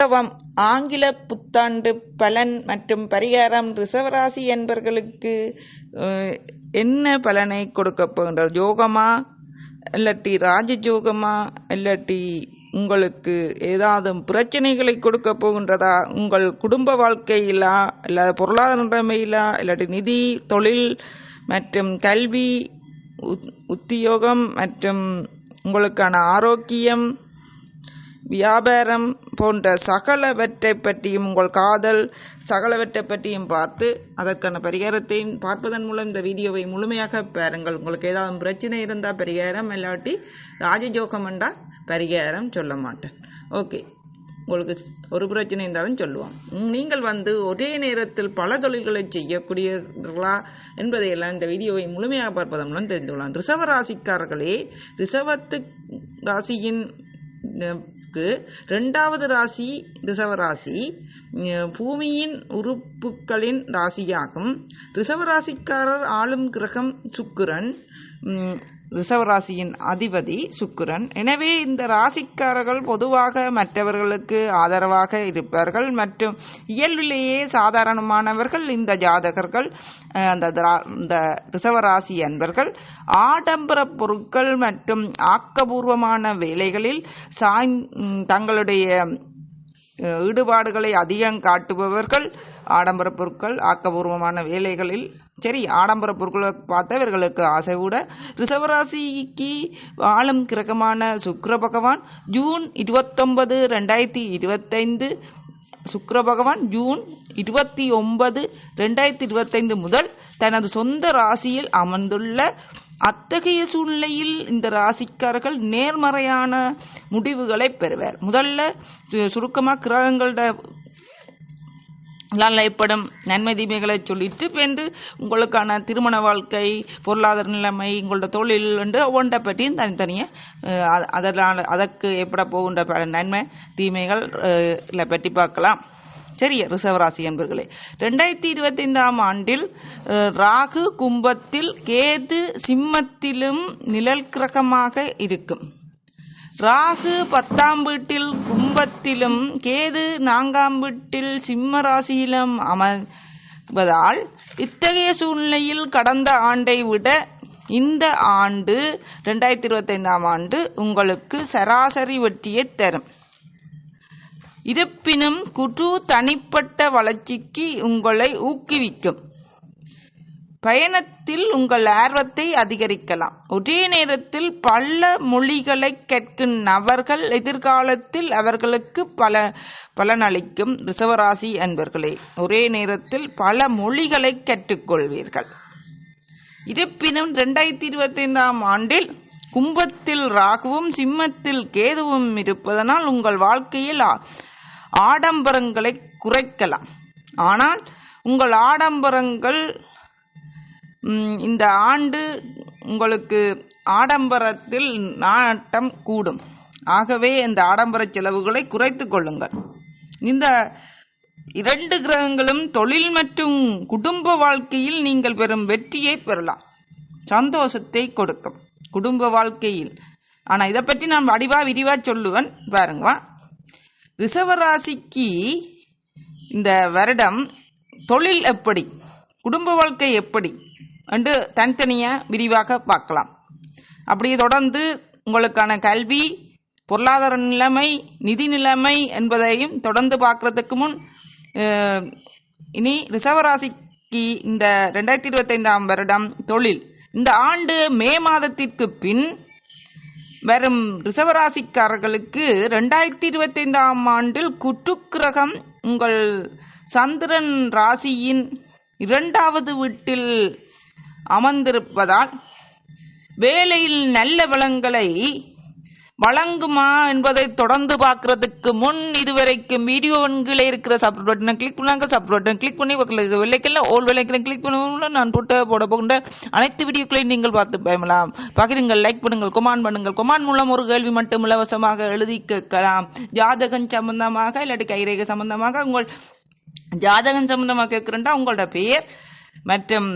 உற்சவம் ஆங்கில புத்தாண்டு பலன் மற்றும் பரிகாரம் ரிசவராசி என்பர்களுக்கு என்ன பலனை கொடுக்க போகின்றது யோகமா இல்லாட்டி ராஜயோகமா இல்லாட்டி உங்களுக்கு ஏதாவது பிரச்சனைகளை கொடுக்க போகின்றதா? உங்கள் குடும்ப வாழ்க்கையிலா இல்லாத பொருளாதார நிலைமையிலா இல்லாட்டி நிதி தொழில் மற்றும் கல்வி உத்- உத்தியோகம் மற்றும் உங்களுக்கான ஆரோக்கியம் வியாபாரம் போன்ற சகலவற்றை பற்றியும் உங்கள் காதல் சகலவற்றை பற்றியும் பார்த்து அதற்கான பரிகாரத்தையும் பார்ப்பதன் மூலம் இந்த வீடியோவை முழுமையாக பாருங்கள். உங்களுக்கு ஏதாவது பிரச்சனை இருந்தால் பரிகாரம் இல்லாட்டி ராஜஜோகம் என்றால் பரிகாரம் சொல்ல மாட்டேன். ஓகே. உங்களுக்கு ஒரு பிரச்சனை இருந்தாலும் சொல்லுவோம். நீங்கள் வந்து ஒரே நேரத்தில் பல தொழில்களை செய்யக்கூடியவர்களா என்பதையெல்லாம் இந்த வீடியோவை முழுமையாக பார்ப்பதன் மூலம் தெரிந்து கொள்ளலாம். ரிஷவ ராசிக்காரர்களே ராசியின் அஹ், ரெண்டாவது ராசி ரிசவராசி பூமியின் உறுப்புகளின் ராசியாகும். ரிசவராசிக்காரர் ஆளும் கிரகம் சுக்கிரன். ரிசவராசியின் அதிபதி சுக்கிரன். எனவே இந்த ராசிக்காரர்கள் பொதுவாக மற்றவர்களுக்கு ஆதரவாக இருப்பார்கள். மற்றும் இயல்பிலேயே சாதாரணமானவர்கள் இந்த ஜாதகர்கள் அந்த திரா- இந்த ரிசவராசி அன்பர்கள். ஆடம்பர பொருட்கள் மற்றும் ஆக்கபூர்வமான வேலைகளில் சாய் தங்களுடைய ஈடுபாடுகளை அதிகம் காட்டுபவர்கள் ஆடம்பர பொருட்கள் ஆக்கபூர்வமான வேலைகளில் சரி ஆடம்பர பொருட்களை பார்த்த இவர்களுக்கு ஆசை கூட ரிஷவராசிக்கு ஆளும் கிரகமான சுக்கர பகவான் ஜூன் இருபத்தொன்பது ரெண்டாயிரத்தி இருபத்தைந்து சுக்கர பகவான் ஜூன் இருபத்தி ஒன்பது ரெண்டாயிரத்தி இருபத்தைந்து முதல் தனது சொந்த ராசியில் அமர்ந்துள்ள அத்தகைய சூழ்நிலையில் இந்த ராசிக்காரர்கள் நேர்மறையான முடிவுகளை பெறுவர். முதல்ல சு- கிரகங்களோட லால் நன்மை தீமைகளை சொல்லிட்டு வென்று உங்களுக்கான திருமண வாழ்க்கை பொருளாதார நிலைமை உங்களோட தொழில் என்று ஒன்றை பற்றியும் தனித்தனியாக அதனால் அதற்கு ஏற்பட போகின்ற நன்மை தீமைகள் பற்றி பார்க்கலாம். சரி ரிஷவராசி என்பர்களே. ரெண்டாயிரத்தி இருபத்தைந்தாம் ஆண்டில் ராகு கும்பத்தில் கேது சிம்மத்திலும் நிழல் கிரகமாக இருக்கும். ராகு பத்தாம் வீட்டில் கும்பத்திலும் கேது நான்காம் வீட்டில் சிம்ம ராசியிலும் அமர்வதால் இத்தகைய சூழ்நிலையில் கடந்த ஆண்டை விட இந்த ஆண்டு ரெண்டாயிரத்தி இருபத்தைந்தாம் ஆண்டு உங்களுக்கு சராசரி வெற்றியை தரும். இருப்பினும் குரு தனிப்பட்ட வளர்ச்சிக்கு உங்களை ஊக்குவிக்கும். பயணத்தில் உங்கள் ஆர்வத்தை அதிகரிக்கலாம். ஒரே நேரத்தில் பல மொழிகளை கேட்கும் நபர்கள் எதிர்காலத்தில் அவர்களுக்கு பல பலனளிக்கும். ரிசவராசி அன்பர்களே ஒரே நேரத்தில் பல மொழிகளை கற்றுக்கொள்வீர்கள் இருப்பினும் ரெண்டாயிரத்தி இருபத்தி ஐந்தாம் ஆண்டில் கும்பத்தில் ராகுவும் சிம்மத்தில் கேதுவும் இருப்பதனால் உங்கள் வாழ்க்கையில் ஆடம்பரங்களை குறைக்கலாம். ஆனால் உங்கள் ஆடம்பரங்கள் இந்த ஆண்டு உங்களுக்கு ஆடம்பரத்தில் நாட்டம் கூடும். ஆகவே இந்த ஆடம்பர செலவுகளை குறைத்து கொள்ளுங்கள். இந்த இரண்டு கிரகங்களும் தொழில் மற்றும் குடும்ப வாழ்க்கையில் நீங்கள் பெறும் வெற்றியை பெறலாம். சந்தோஷத்தை கொடுக்கும். குடும்ப வாழ்க்கையில். ஆனால் இதை பற்றி நான் வடிவா விரிவா சொல்லுவேன். பாருங்கவா ரிஷவராசிக்கு இந்த வருடம் தொழில் எப்படி? குடும்ப வாழ்க்கை எப்படி? என்று தனித்தனியாக விரிவாக பார்க்கலாம். அப்படி தொடர்ந்து உங்களுக்கான கல்வி பொருளாதார நிலைமை நிதி நிலைமை என்பதையும் தொடர்ந்து பார்க்கறதுக்கு முன் இனி ரிசவராசிக்கு இந்த ரெண்டாயிரத்தி இருபத்தைந்தாம் வருடம் தொழில். இந்த ஆண்டு மே மாதத்திற்கு பின் வரும் ரிசவராசிக்காரர்களுக்கு ரெண்டாயிரத்தி இருபத்தைந்தாம் ஆண்டில் குற்றுக்கிரகம் உங்கள் சந்திரன் ராசியின் இரண்டாவது வீட்டில் அமர்ந்திருப்பதால் வேலையில் நல்ல வளங்களை வழங்குமா என்பதை தொடர்ந்து பார்க்கறதுக்கு முன் இதுவரைக்கும் வீடியோ கீழே இருக்கிற சப்ஸ்கிரைப் பட்டனை கிளிக் பண்ணாங்க. சப்ஸ்கிரைப் பட்டன் கிளிக் பண்ணி உங்களுக்கு வெள்ளைக்கெல்லாம் ஓல் விலைக்கெல்லாம் கிளிக் பண்ணுவோம் நான் போட்டு போட போகின்ற அனைத்து வீடியோக்களையும் நீங்கள் பார்த்து பயமலாம் பகிருங்கள் லைக் பண்ணுங்கள் கொமான் பண்ணுங்கள். கொமான் மூலம் ஒரு கேள்வி மட்டும் இலவசமாக எழுதி கேட்கலாம். ஜாதகம் சம்பந்தமாக இல்லாட்டி கைரேகை சம்பந்தமாக உங்கள் ஜாதகம் சம்பந்தமாக கேட்கிறேன்டா உங்களோட பெயர் மற்றும்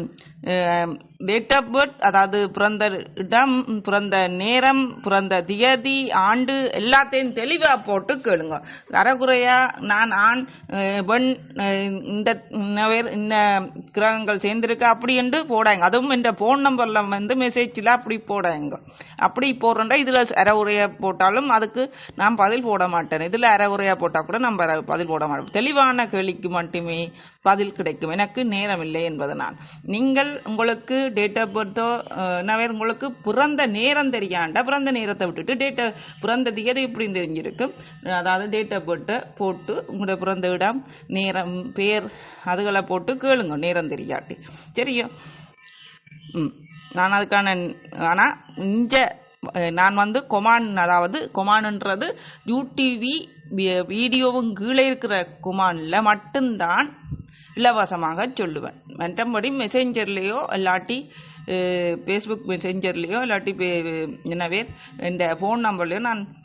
அஹ், டேட் ஆஃப் பர்த் அதாவது பிறந்த இடம் பிறந்த நேரம் பிறந்த தியதி ஆண்டு எல்லாத்தையும் தெளிவாக போட்டு கேளுங்க. அறகுறையா நான் ஆண் பெண் இந்த இந்த கிரகங்கள் சேர்ந்திருக்கு அப்படி என்று போடாங்க. அதுவும் இந்த ஃபோன் நம்பரில் வந்து மெசேஜில் அப்படி போடாங்க. அப்படி போடுறேன்டா இதில் அறகுறையா போட்டாலும் அதுக்கு நான் பதில் போட மாட்டேன். இதில் அறகுறையா போட்டால் கூட நம்ம பதில் போட மாட்டோம். தெளிவான கேள்விக்கு மட்டுமே பதில் கிடைக்கும். எனக்கு நேரம் இல்லை என்பதனால். நீங்கள் உங்களுக்கு டேட் ஆஃப் பர்த்தோ என்ன உங்களுக்கு பிறந்த நேரம் தெரியாண்டா? பிறந்த நேரத்தை விட்டுட்டு டேட்டை பிறந்த தேதி இப்படி தெரிஞ்சிருக்கும் அதாவது டேட் ஆஃப் பர்த்தை போட்டு உங்களோட பிறந்த இடம் நேரம் பேர் அதுகளை போட்டு கேளுங்க. நேரம் தெரியாட்டி. சரியா? ம். நான் அதுக்கான ஆனால் இஞ்ச நான் வந்து கொமான் அதாவது கொமான்ன்றது யூடிவி வீடியோவும் கீழே இருக்கிற கொமானில் மட்டும்தான் இலவசமாக சொல்லுவேன். மற்றபடி மெசேஞ்சர்லேயோ இல்லாட்டி ஃபேஸ்புக் மெசேஞ்சர்லேயோ இல்லாட்டி பே- இந்த ஃபோன் நம்பர்லேயோ நான்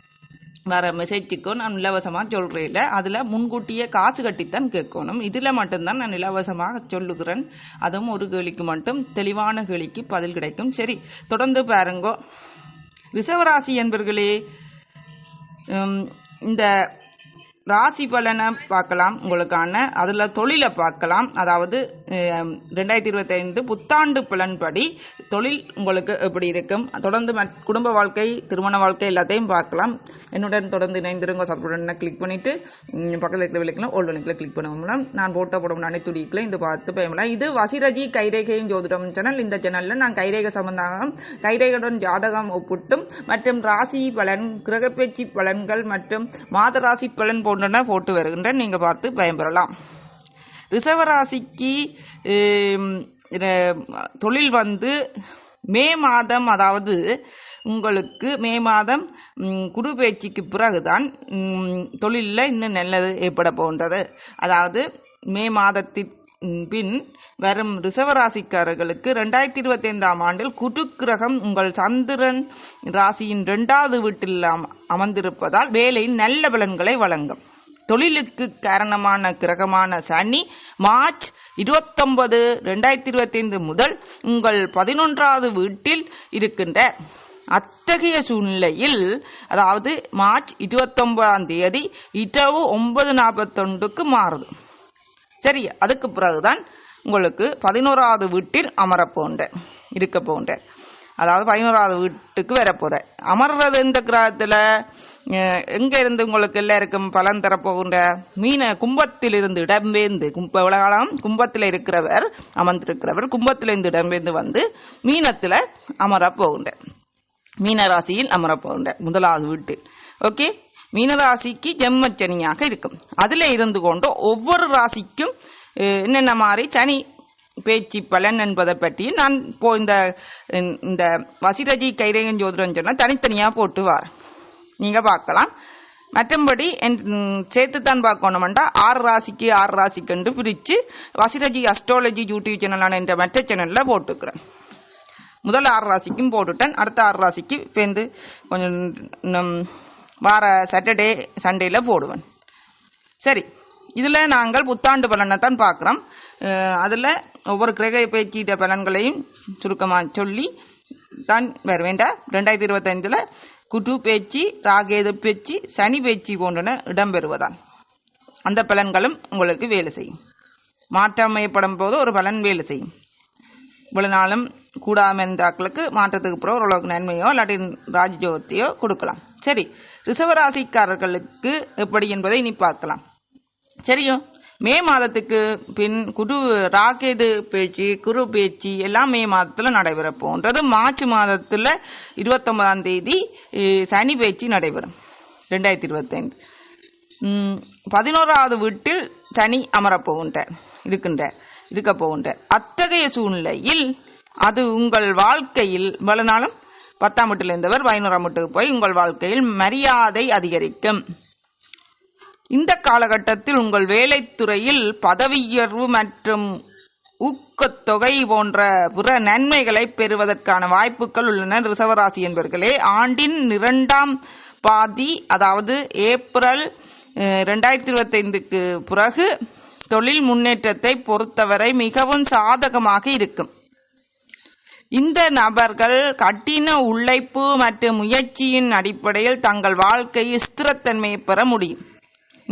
வர மெசேஜுக்கோ நான் இலவசமாக சொல்கிறேன் அதில் முன்கூட்டியே காசு கட்டித்தான் கேட்கணும். இதில் மட்டும்தான் நான் இலவசமாக சொல்லுகிறேன். அதுவும் ஒரு கேள்விக்கு மட்டும் தெளிவான கேள்விக்கு பதில் கிடைக்கும். சரி தொடர்ந்து பாருங்கோ. ரிசவராசி என்பர்களே இந்த ராசி பலனை பார்க்கலாம் உங்களுக்கான. அதில் தொழிலை பார்க்கலாம். அதாவது ரெண்டாயிரத்தி இருபத்தி ஐந்து புத்தாண்டு பலன்படி தொழில் உங்களுக்கு எப்படி இருக்கும்? தொடர்ந்து குடும்ப வாழ்க்கை திருமண வாழ்க்கை எல்லாத்தையும் பார்க்கலாம். என்னுடன் தொடர்ந்து இணைந்திருங்க. சப்ஸ்கிரைப் கிளிக் பண்ணிட்டு பக்கத்தில் இருக்கிற விளக்கலாம் ஓல்டு லிங்கில் கிளிக் பண்ண மூலம் நான் போட்ட போடும் அனைத்து வீடியோக்களையும் இது பார்த்து பயமலாம் இது வசிரஜி கைரேகையும் ஜோதிடம் சேனல் இந்த சேனலில் நான் கைரேகை சம்பந்தமாக கைரேகையுடன் ஜாதகம் ஒப்பிட்டும் மற்றும் ராசி பலன் கிரகப்பேச்சு பலன்கள் மற்றும் மாத ராசி பலன் போன்றன போட்டு வருகின்றன. நீங்கள் பார்த்து பயன்பெறலாம். ரிசவராசிக்கு தொழில் வந்து மே மாதம் அதாவது உங்களுக்கு மே மாதம் குரு பேச்சுக்கு பிறகுதான் தொழிலில் இன்னும் நல்லது ஏற்பட போன்றது. அதாவது மே மாதத்தின் பின் வரும் ரிசவராசிக்காரர்களுக்கு ரெண்டாயிரத்தி இருபத்தி ஐந்தாம் ஆண்டில் குருக்கிரகம் உங்கள் சந்திரன் ராசியின் ரெண்டாவது வீட்டில் அம- அமர்ந்திருப்பதால் வேலையின் நல்ல பலன்களை வழங்கும். தொழிலுக்கு காரணமான கிரகமான சனி மார்ச் இருபத்தொன்பது ரெண்டாயிரத்தி இருபத்தைந்து முதல் உங்கள் பதினொன்றாவது வீட்டில் இருக்கின்ற அத்தகைய சூழ்நிலையில் அதாவது மார்ச் இருபத்தொன்பதாம் தேதி இரவு ஒன்பது நாற்பத்தொண்டுக்கு மாறுது. சரி அதுக்கு பிறகுதான் உங்களுக்கு பதினோராவது வீட்டில் அமரப் போன்ற இருக்க போன்ற. அதாவது பதினோராவது வீட்டுக்கு வர போற. அமர்றது இந்த கிரகத்துல? எங்க இருந்து உங்களுக்கு எல்லாருக்கும் பலன் தரப்போகின்ற? மீன கும்பத்தில் இருந்து இடம்பெயர்ந்து கும்ப உலகாலம் கும்பத்தில் இருக்கிறவர் அமர்ந்திருக்கிறவர் கும்பத்தில் இருந்து இடம்பெயர்ந்து வந்து மீனத்துல அமரப்போகின்ற. மீனராசியில் அமரப்போகின்ற முதலாவது வீட்டு. ஓகே? மீனராசிக்கு ஜெம்மச்சனியாக இருக்கும். அதுல இருந்து கொண்டு ஒவ்வொரு ராசிக்கும் என்னென்ன மாதிரி சனி பேச்சு பலன் என்பதை பற்றி நான் இப்போ இந்த இந்த வசிரஜி கைரேகன் ஜோதிடம் சொன்னால் தனித்தனியாக போட்டு நீங்கள் பார்க்கலாம். மற்றபடி என் சேர்த்துத்தான் பார்க்கணுமெண்டா ஆறு ராசிக்கு ஆறு ராசிக்குண்டு பிரித்து வசிரஜி அஸ்ட்ராலஜி யூடியூப் சேனலான என்ற மற்ற சேனலில் போட்டுக்கிறேன். முதல் ஆறு ராசிக்கும் போட்டுட்டேன். அடுத்த ஆறு ராசிக்கு பேருந்து கொஞ்சம் நம் வார சாட்டர்டே சண்டேல போடுவேன். சரி. இதில் நாங்கள் புத்தாண்டு பலனை தான் பார்க்குறோம் அதில் ஒவ்வொரு கிரக பேச்சீட்ட பலன்களையும் சுருக்கமாக சொல்லி தான் வர வேண்டாம் ரெண்டாயிரத்தி இருபத்தைந்தில் குட்டு பேச்சு ராகேது பேச்சு சனி பேச்சு போன்றன இடம்பெறுவதால் அந்த பலன்களும் உங்களுக்கு வேலை செய்யும். மாற்றமையப்படும் போது ஒரு பலன் வேலை செய்யும். இவ்வளவு நாளும் கூடாமல் இருந்தாக்களுக்கு மாற்றத்துக்கு பிறகு ஓரளவுக்கு நன்மையோ இல்லாட்டி ராஜ்ஜோகத்தையோ கொடுக்கலாம். சரி ரிசவராசிக்காரர்களுக்கு எப்படி என்பதை இனி பார்க்கலாம். சரியும் மே மாதத்துக்கு பின் குரு ராகேது பேச்சு குரு பேச்சு எல்லாம் மே மாதத்தில் நடைபெற போன்றது மார்ச் மாதத்தில் இருபத்தொன்பதாம் தேதி சனி பேச்சு நடைபெறும் ரெண்டாயிரத்தி இருபத்தைந்து. பதினோராவது வீட்டில் சனி அமரப்போகின்ற இருக்கின்ற இருக்க போகின்ற அத்தகைய சூழ்நிலையில் அது உங்கள் வாழ்க்கையில் இவ்வளவு நாளும்? பத்தாம் வீட்டில் இருந்தவர் பதினோராம் வீட்டுக்கு போய் உங்கள் வாழ்க்கையில் மரியாதை அதிகரிக்கும். இந்த காலகட்டத்தில் உங்கள் வேலைத்துறையில் பதவியுயர்வு மற்றும் ஊக்கத்தொகை போன்ற பிற நன்மைகளை பெறுவதற்கான வாய்ப்புகள் உள்ளன. ரிசவராசி என்பர்களே ஆண்டின் இரண்டாம் பாதி அதாவது ஏப்ரல் ரெண்டாயிரத்தி இருபத்தைந்துக்கு பிறகு தொழில் முன்னேற்றத்தை பொறுத்தவரை மிகவும் சாதகமாக இருக்கும். இந்த நபர்கள் கடின உழைப்பு மற்றும் முயற்சியின் அடிப்படையில் தங்கள் வாழ்க்கையில் ஸ்திரத்தன்மையை பெற முடியும்.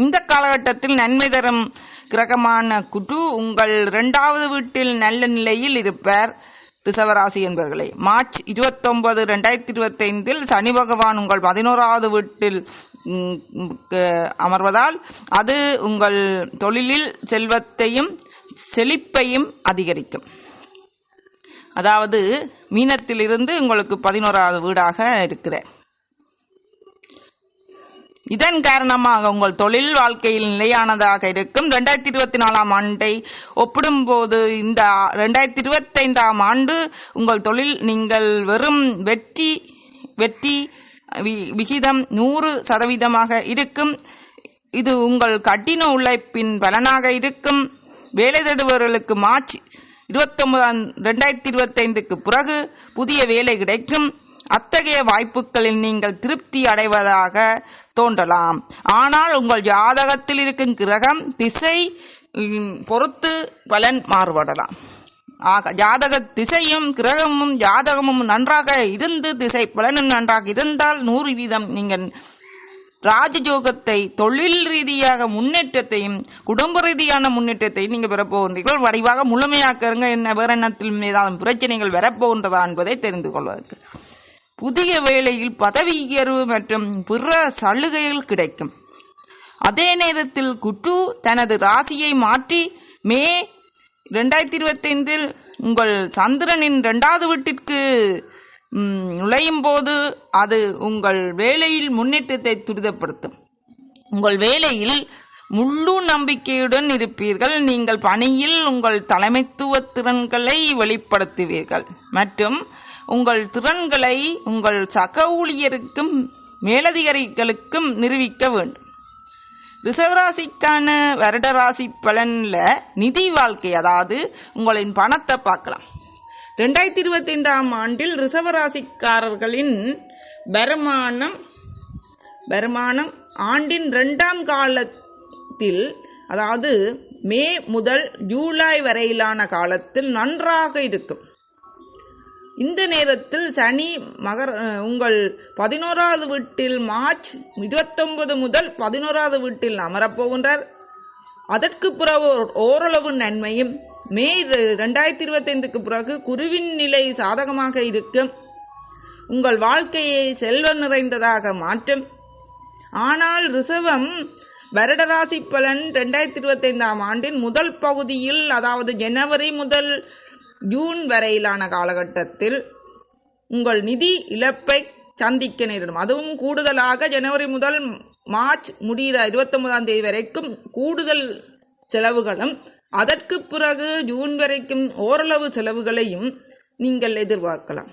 இந்த காலகட்டத்தில் நன்மை தரும் கிரகமான குட்டு உங்கள் இரண்டாவது வீட்டில் நல்ல நிலையில் இருப்பார் ரிசவராசி என்பவர்களே. மார்ச் இருபத்தொன்பது ரெண்டாயிரத்தி இருபத்தைந்தில் சனி பகவான் உங்கள் பதினோராவது வீட்டில் அமர்வதால் அது உங்கள் தொழிலில் செல்வத்தையும் செழிப்பையும் அதிகரிக்கும். அதாவது மீனத்திலிருந்து உங்களுக்கு பதினோராவது வீடாக இருக்கிற இதன் காரணமாக உங்கள் தொழில் வாழ்க்கையில் நிலையானதாக இருக்கும். ரெண்டாயிரத்தி இருபத்தி நாலாம் ஆண்டை ஒப்பிடும்போது இந்த ரெண்டாயிரத்தி இருபத்தைந்தாம் ஆண்டு உங்கள் தொழில் நீங்கள் வெறும் வெற்றி வெற்றி வி- விகிதம் நூறு சதவீதமாக இருக்கும். இது உங்கள் கடின உழைப்பின் பலனாக இருக்கும். வேலை தேடுபவர்களுக்கு மார்ச் இருபத்தொன்பதாம் ரெண்டாயிரத்தி இருபத்தைந்துக்கு பிறகு புதிய வேலை கிடைக்கும். அத்தகைய வாய்ப்புகளில் நீங்கள் திருப்தி அடைவதாக தோன்றலாம். ஆனால் உங்கள் ஜாதகத்தில் இருக்கும் கிரகம் திசை பொறுத்து பலன் மாறுபடலாம். ஆக ஜாதக திசையும் கிரகமும் ஜாதகமும் நன்றாக இருந்து திசை பலனும் நன்றாக இருந்தால் நூறு வீதம் நீங்கள் ராஜயோகத்தை தொழில் ரீதியாக முன்னேற்றத்தையும் குடும்ப ரீதியான முன்னேற்றத்தையும் நீங்கள் பெறப்போகின்றீர்கள் வடிவாக முழுமையாக்கருங்க என்ன வேற எண்ணத்தில் ஏதாவது பிரச்சனைகள் வரப்போகின்றதா என்பதை தெரிந்து கொள்வதற்கு. புதிய வேலையில் பதவி உயர்வு மற்றும் பிற சலுகைகள் கிடைக்கும். அதே நேரத்தில் குட்டு தனது ராசியை மாற்றி மே ரெண்டாயிரத்தி இருபத்தைந்தில் உங்கள் சந்திரனின் இரண்டாவது வீட்டிற்கு நுழையும் போது அது உங்கள் வேலையில் முன்னேற்றத்தை துரிதப்படுத்தும். உங்கள் வேலையில் முழு நம்பிக்கையுடன் இருப்பீர்கள். நீங்கள் பணியில் உங்கள் தலைமைத்துவ திறன்களை வெளிப்படுத்துவீர்கள். மற்றும் உங்கள் திறன்களை உங்கள் சக ஊழியருக்கும் மேலதிகாரிகளுக்கும் நிரூபிக்க வேண்டும். ரிசர்வராசிக்கான வருட ராசி பலனில் நிதி வாழ்க்கை அதாவது உங்களின் பணத்தை பார்க்கலாம். ரெண்டாயிரத்தி இருபத்தி ஐந்தாம் ஆண்டில் ரிசர்வராசிக்காரர்களின் வருமானம் வருமானம் ஆண்டின் ரெண்டாம் கால காலத்தில் அதாவது மே முதல் ஜூலை வரையிலான காலத்தில் நன்றாக இருக்கும். இந்த நேரத்தில் சனி மகர உங்கள் பதினோராவது வீட்டில் மார்ச் இருபத்தொன்பது முதல் பதினோராவது வீட்டில் அமரப்போகின்றார். அதற்கு பிறகு ஓரளவு நன்மையும் மே ரெண்டாயிரத்தி இருபத்தைந்துக்கு பிறகு குருவின் நிலை சாதகமாக இருக்கும். உங்கள் வாழ்க்கையை செல்வ நிறைந்ததாக மாற்றும். ஆனால் ரிசவம் வருடராசி பலன் ரெண்டாயிரத்தி இருபத்தைந்தாம் ஆண்டின் முதல் பகுதியில் அதாவது ஜனவரி முதல் ஜூன் வரையிலான காலகட்டத்தில் உங்கள் நிதி இழப்பை சந்திக்க நேரிடும். அதுவும் கூடுதலாக ஜனவரி முதல் மார்ச் முடிகிற இருபத்தொன்பதாம் தேதி வரைக்கும் கூடுதல் செலவுகளும் அதற்கு பிறகு ஜூன் வரைக்கும் ஓரளவு செலவுகளையும் நீங்கள் எதிர்பார்க்கலாம்.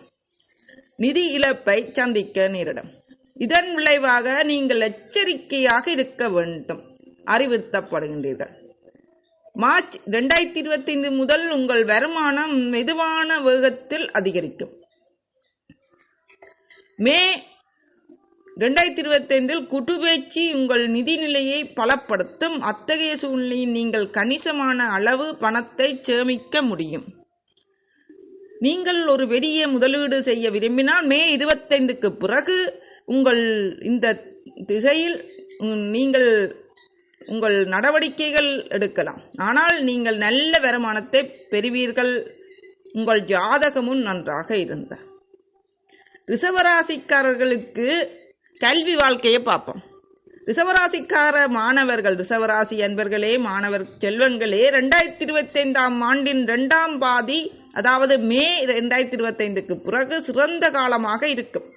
நிதி இழப்பை சந்திக்க நேரிடும். இதன் விளைவாக நீங்கள் எச்சரிக்கையாக இருக்க வேண்டும். அறிவுறுத்தப்படுகின்றீர்கள். மார்ச் ரெண்டாயிரத்தி இருபத்தைந்து முதல் உங்கள் வருமானம் மெதுவான வேகத்தில் அதிகரிக்கும். மே ரெண்டாயிரத்தி இருபத்தைந்தில் குட்டுபேச்சு உங்கள் நிதி நிலையை பலப்படுத்தும். அத்தகைய சூழ்நிலையில் நீங்கள் கணிசமான அளவு பணத்தை சேமிக்க முடியும். நீங்கள் ஒரு பெரிய முதலீடு செய்ய விரும்பினால் மே இருபத்தைந்துக்கு பிறகு உங்கள் இந்த திசையில் நீங்கள் உங்கள் நடவடிக்கைகள் எடுக்கலாம். ஆனால் நீங்கள் நல்ல வருமானத்தை பெறுவீர்கள். உங்கள் ஜாதகமும் நன்றாக இருந்தார் ரிசவராசிக்காரர்களுக்கு கல்வி வாழ்க்கையை பார்ப்போம். ரிசவராசிக்கார மாணவர்கள் ரிசவராசி அன்பர்களே மாணவர் செல்வன்களே ரெண்டாயிரத்தி இருபத்தைந்தாம் ஆண்டின் இரண்டாம் பாதி அதாவது மே ரெண்டாயிரத்தி இருபத்தைந்துக்கு பிறகு சிறந்த காலமாக இருக்கும்.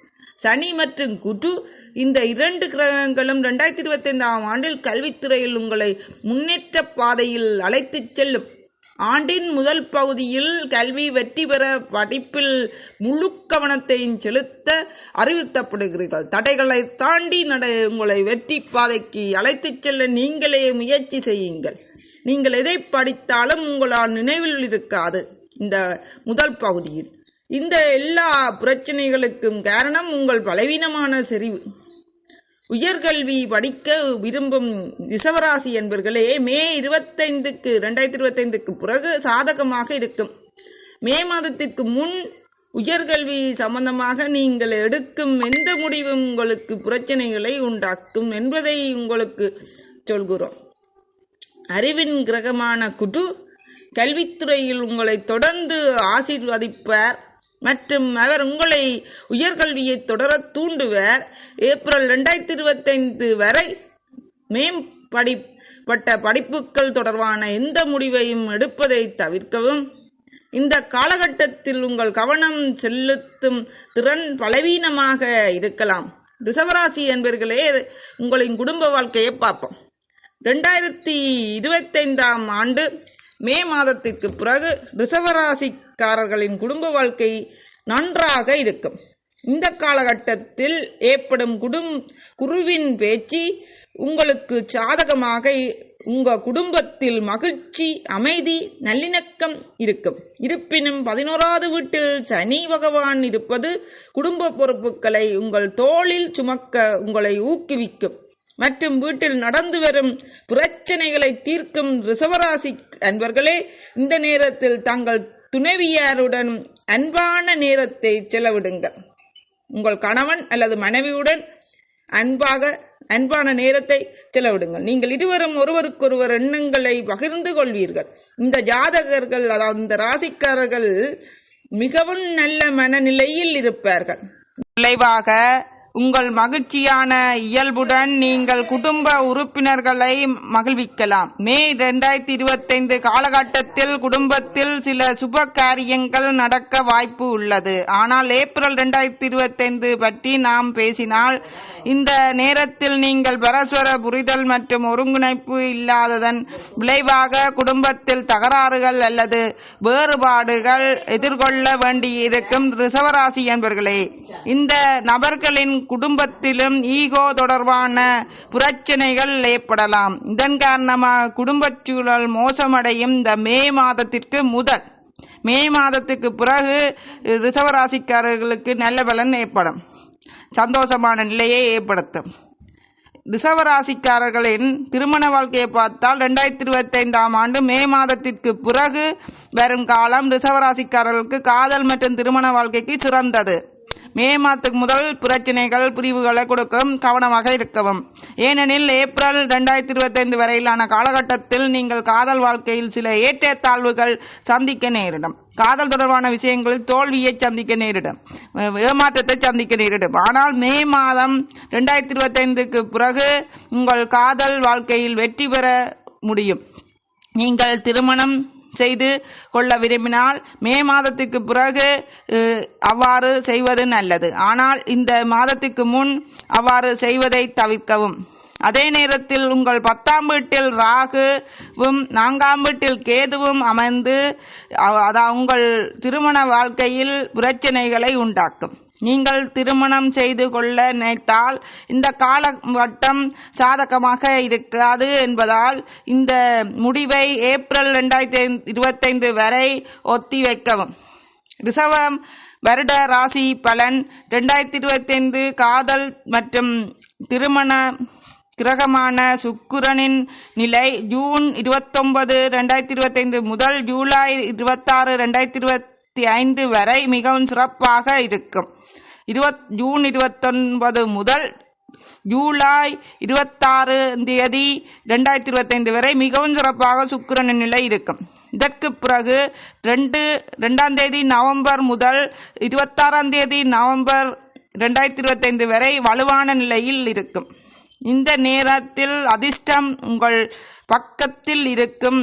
சனி மற்றும் குரு இந்த இரண்டு கிரகங்களும் ரெண்டாயிரத்தி இருபத்தைந்தாம் ஆண்டில் கல்வித்துறையில் உங்களை முன்னேற்ற பாதையில் அழைத்துச் செல்லும். ஆண்டின் முதல் பகுதியில் கல்வி வெற்றி பெற படிப்பில் முழு கவனத்தையும் செலுத்த அறிவுறுத்தப்படுகிறீர்கள். தடைகளை தாண்டி நட உங்களை வெற்றி பாதைக்கு அழைத்துச் செல்ல நீங்களே முயற்சி செய்யுங்கள். நீங்கள் எதை படித்தாலும் உங்களால் நினைவில் இருக்காது. இந்த முதல் பகுதியில். இந்த எல்லா பிரச்சனைகளுக்கும் காரணம் உங்கள் பலவீனமான செறிவு. உயர்கல்வி படிக்க விரும்பும் ரிசவராசி என்பர்களே மே இருபத்தைந்துக்கு ரெண்டாயிரத்தி இருபத்தைந்துக்கு பிறகு சாதகமாக இருக்கும். மே மாதத்திற்கு முன் உயர்கல்வி சம்பந்தமாக நீங்கள் எடுக்கும் எந்த முடிவும் உங்களுக்கு பிரச்சனைகளை உண்டாக்கும் என்பதை உங்களுக்கு சொல்கிறோம். அறிவின் கிரகமான குடு கல்வித்துறையில் உங்களை தொடர்ந்து ஆசீர்வதிப்பார். மற்றும் அவர் உங்களை உயர்கல்வியை தொடர தூண்டுவர். ஏப்ரல் ரெண்டாயிரத்தி இருபத்தைந்து வரை மேம்படி பட்ட படிப்புகள் தொடர்பான எந்த முடிவையும் எடுப்பதை தவிர்க்கவும். இந்த காலகட்டத்தில் உங்கள் கவனம் செலுத்தும் திறன் பலவீனமாக இருக்கலாம். ரிசவராசி என்பர்களே உங்களின் குடும்ப வாழ்க்கையை பார்ப்போம். ரெண்டாயிரத்தி இருபத்தைந்தாம் ஆண்டு மே மாதத்திற்கு பிறகு காரர்களின் குடும்ப வாழ்க்கை நன்றாக இருக்கும். இந்த காலகட்டத்தில் ஏற்படும் குடும் குருவின் பேச்சு உங்களுக்கு சாதகமாக உங்க குடும்பத்தில் மகிழ்ச்சி அமைதி நல்லிணக்கம் இருக்கும். இருப்பினும் பதினோராவது வீட்டில் சனி பகவான் இருப்பது குடும்ப பொறுப்புகளை உங்கள் தோளில் சுமக்க உங்களை ஊக்குவிக்கும். மற்றும் வீட்டில் நடந்து வரும் பிரச்சனைகளை தீர்க்கும் ரிசவராசி அன்பர்களே இந்த நேரத்தில் தங்கள் துணைவியாருடன் அன்பான நேரத்தை செலவிடுங்கள். உங்கள் கணவன் அல்லது மனைவியுடன் அன்பாக அன்பான நேரத்தை செலவிடுங்கள். நீங்கள் இருவரும் ஒருவருக்கொருவர் எண்ணங்களை பகிர்ந்து கொள்வீர்கள். இந்த ஜாதகர்கள் அதாவது இந்த ராசிக்காரர்கள் மிகவும் நல்ல மனநிலையில் இருப்பார்கள். விளைவாக உங்கள் மகிழ்ச்சியான இயல்புடன் நீங்கள் குடும்ப உறுப்பினர்களை மகிழ்விக்கலாம். மே இரண்டாயிரத்தி இருபத்தைந்து காலகட்டத்தில் குடும்பத்தில் சில சுப காரியங்கள் நடக்க வாய்ப்பு உள்ளது. ஆனால் ஏப்ரல் இரண்டாயிரத்தி இருபத்தைந்து பற்றி நாம் பேசினால் இந்த நேரத்தில் நீங்கள் பரஸ்பர புரிதல் மற்றும் ஒருங்கிணைப்பு இல்லாததன் விளைவாக குடும்பத்தில் தகராறுகள் அல்லது வேறுபாடுகள் எதிர்கொள்ள வேண்டியிருக்கும் ரிசவராசி என்பர்களே இந்த நபர்களின் குடும்பத்திலும் ஈகோ தொடர்பான பிரச்சனைகள் ஏற்படலாம். இதன் காரணமாக குடும்பச் சூழல் மோசமடையும் இந்த மே மாதத்திற்கு முதல். மே மாதத்துக்கு பிறகு ரிசவராசிக்காரர்களுக்கு நல்ல பலன் ஏற்படும். சந்தோஷமான நிலையை ஏற்படுத்தும். ரிசவராசிக்காரர்களின் திருமண வாழ்க்கையை பார்த்தால் ரெண்டாயிரத்தி இருபத்தி ஐந்தாம் ஆண்டு மே மாதத்திற்கு பிறகு வரும் காலம் ரிசவராசிக்காரர்களுக்கு காதல் மற்றும் திருமண வாழ்க்கைக்கு சிறந்தது. மே மாதத்துக்கு முதல் பிரச்சனைகள் பிரிவுகளை கொடுக்கும் கவனமாக இருக்கவும். ஏனெனில் ஏப்ரல் ரெண்டாயிரத்தி இருபத்தைந்து வரையிலான காலகட்டத்தில் நீங்கள் காதல் வாழ்க்கையில் சில ஏற்றத்தாழ்வுகள் சந்திக்க நேரிடும். காதல் தொடர்பான விஷயங்களில் தோல்வியை சந்திக்க நேரிடும். ஏமாற்றத்தை சந்திக்க நேரிடும். ஆனால் மே மாதம் ரெண்டாயிரத்தி இருபத்தைந்துக்கு பிறகு உங்கள் காதல் வாழ்க்கையில் வெற்றி பெற முடியும். நீங்கள் திருமணம் செய்து கொள்ள விரும்பினால் மே மாதத்துக்கு பிறகு அவ்வாறு செய்வது நல்லது. ஆனால் இந்த மாதத்துக்கு முன் அவ்வாறு செய்வதை தவிர்க்கவும். அதே நேரத்தில் உங்கள் பத்தாம் வீட்டில் ராகுவும் நான்காம் வீட்டில் கேதுவும் அமைந்து அதான் உங்கள் திருமண வாழ்க்கையில் பிரச்சனைகளை உண்டாக்கும். நீங்கள் திருமணம் செய்து கொள்ள நினைத்தால் இந்த காலகட்டம் சாதகமாக இருக்காது என்பதால் இந்த முடிவை ஏப்ரல் ரெண்டாயிரத்தி இருபத்தைந்து வரை ஒத்தி வைக்கவும். ரிசவம் வருட ராசி பலன் ரெண்டாயிரத்தி இருபத்தைந்து காதல் மற்றும் திருமண கிரகமான சுக்கிரனின் நிலை ஜூன் இருபத்தொன்பது ரெண்டாயிரத்தி இருபத்தைந்து முதல் ஜூலை இருபத்தாறு ரெண்டாயிரத்தி இருபத்தி ஐந்து வரை மிகவும் சிறப்பாக இருக்கும். இருபத் ஜூன் இருபத்தொன்பது முதல் ஜூலை இருபத்தாறு தேதி ரெண்டாயிரத்தி இருபத்தைந்து வரை மிகவும் சிறப்பாக சுக்கிரனின் நிலை இருக்கும். இதற்கு பிறகு ரெண்டு ரெண்டாம் தேதி நவம்பர் முதல் இருபத்தாறாம் தேதி நவம்பர் ரெண்டாயிரத்தி இருபத்தைந்து வரை வலுவான நிலையில் இருக்கும். இந்த நேரத்தில் அதிர்ஷ்டம் உங்கள் பக்கத்தில் இருக்கும்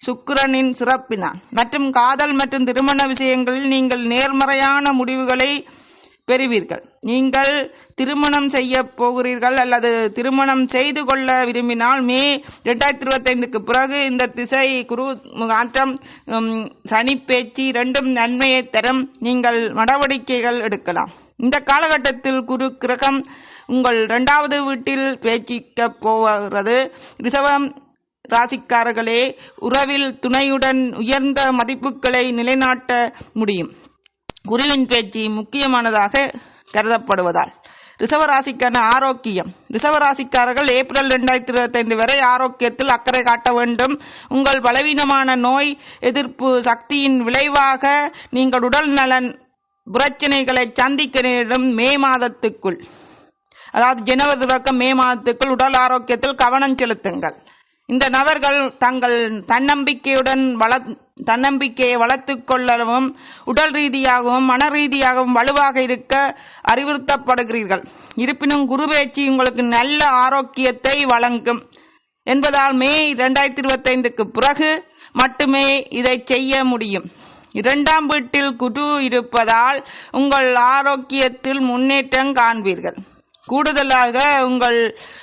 சுக்கிரனின் சிறப்பினான் மற்றும் காதல் மற்றும் திருமண விஷயங்களில் நீங்கள் நேர்மறையான முடிவுகளை பெறுவீர்கள். நீங்கள் திருமணம் செய்ய போகிறீர்கள் அல்லது திருமணம் செய்து கொள்ள விரும்பினால் மே ரெண்டாயிரத்தி இருபத்தைந்துக்கு பிறகு இந்த திசை குரு மாற்றம் சனி பேச்சு இரண்டும் நன்மையை தரும். நீங்கள் நடவடிக்கைகள் எடுக்கலாம். இந்த காலகட்டத்தில் குரு கிரகம் உங்கள் இரண்டாவது வீட்டில் பேச்சிக்க போகிறது. ரிசவம் ராசிக்காரர்களே உறவில் துணையுடன் உயர்ந்த மதிப்புகளை நிலைநாட்ட முடியும். குருவின் பேச்சு முக்கியமானதாக கருதப்படுவதால். ரிசவராசிக்கான ஆரோக்கியம். ரிசவராசிக்காரர்கள் ஏப்ரல் ரெண்டாயிரத்தி இருபத்தைந்து வரை ஆரோக்கியத்தில் அக்கறை காட்ட வேண்டும். உங்கள் பலவீனமான நோய் எதிர்ப்பு சக்தியின் விளைவாக நீங்கள் உடல் நலன் பிரச்சனைகளை சந்திக்க நேரிடும் மே மாதத்துக்குள். அதாவது ஜனவரி தொடக்கம் மே மாதத்துக்குள் உடல் ஆரோக்கியத்தில் கவனம் செலுத்துங்கள். இந்த நபர்கள் தங்கள் தன்னம்பிக்கையுடன் வள தன்னம்பிக்கையை வளர்த்து கொள்ளவும் உடல் ரீதியாகவும் மன ரீதியாகவும் வலுவாக இருக்க அறிவுறுத்தப்படுகிறீர்கள். இருப்பினும் குருபெயர்ச்சி உங்களுக்கு நல்ல ஆரோக்கியத்தை வழங்கும். என்பதால் மே இரண்டாயிரத்தி இருபத்தைந்துக்கு பிறகு மட்டுமே இதை செய்ய முடியும். இரண்டாம் வீட்டில் குரு இருப்பதால் உங்கள் ஆரோக்கியத்தில் முன்னேற்றம் காண்பீர்கள். கூடுதலாக உங்கள்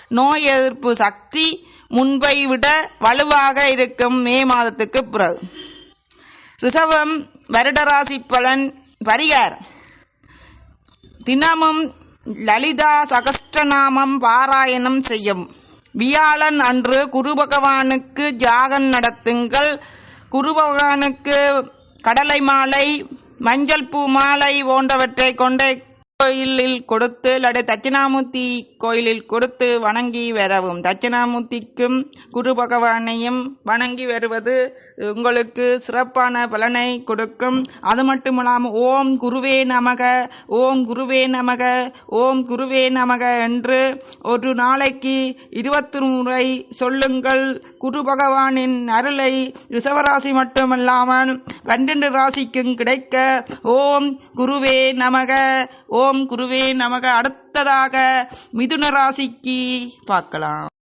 நோய் எதிர்ப்பு சக்தி முன்பை விட வலுவாக இருக்கும் மே மாதத்துக்கு பிறகு. ரிசவம் வருடராசி பலன் பரிகாரம் தினமும் லலிதா சகஸ்டநாமம் பாராயணம் செய்யும். வியாழன் அன்று குரு பகவானுக்கு ஜாகன் நடத்துங்கள். குரு பகவானுக்கு கடலை மாலை மஞ்சள் பூ மாலை போன்றவற்றை கொண்ட கோயிலில் கொடுத்து இல்லாட்டி தட்சிணாமூர்த்தி கோயிலில் கொடுத்து வணங்கி வரவும். தட்சிணாமூர்த்திக்கும் குரு பகவானையும் வணங்கி வருவது உங்களுக்கு சிறப்பான பலனை கொடுக்கும். அது மட்டுமில்லாமல் ஓம் குருவே நமக ஓம் குருவே நமக ஓம் குருவே நமக என்று ஒரு நாளைக்கு இருபத்தி முறை சொல்லுங்கள். குரு பகவானின் அருளை ரிஷவராசி மட்டுமல்லாமல் பன்னெண்டு ராசிக்கும் கிடைக்க. ஓம் குருவே நமக ஓம் ஓம் குருவே நமக. அடுத்ததாக மிதுன ராசிக்கு பார்க்கலாம்.